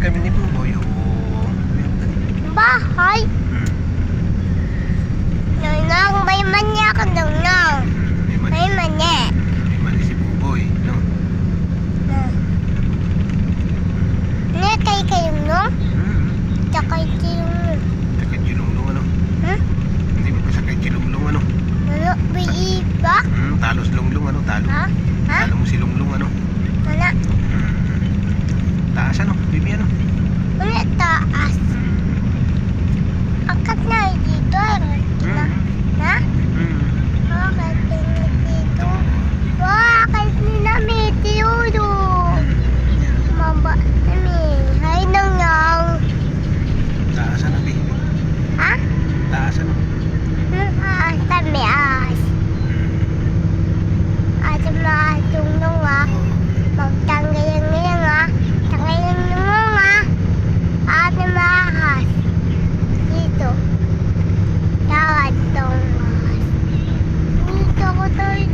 Kami ni Buboy. Oo. Bahay. 我都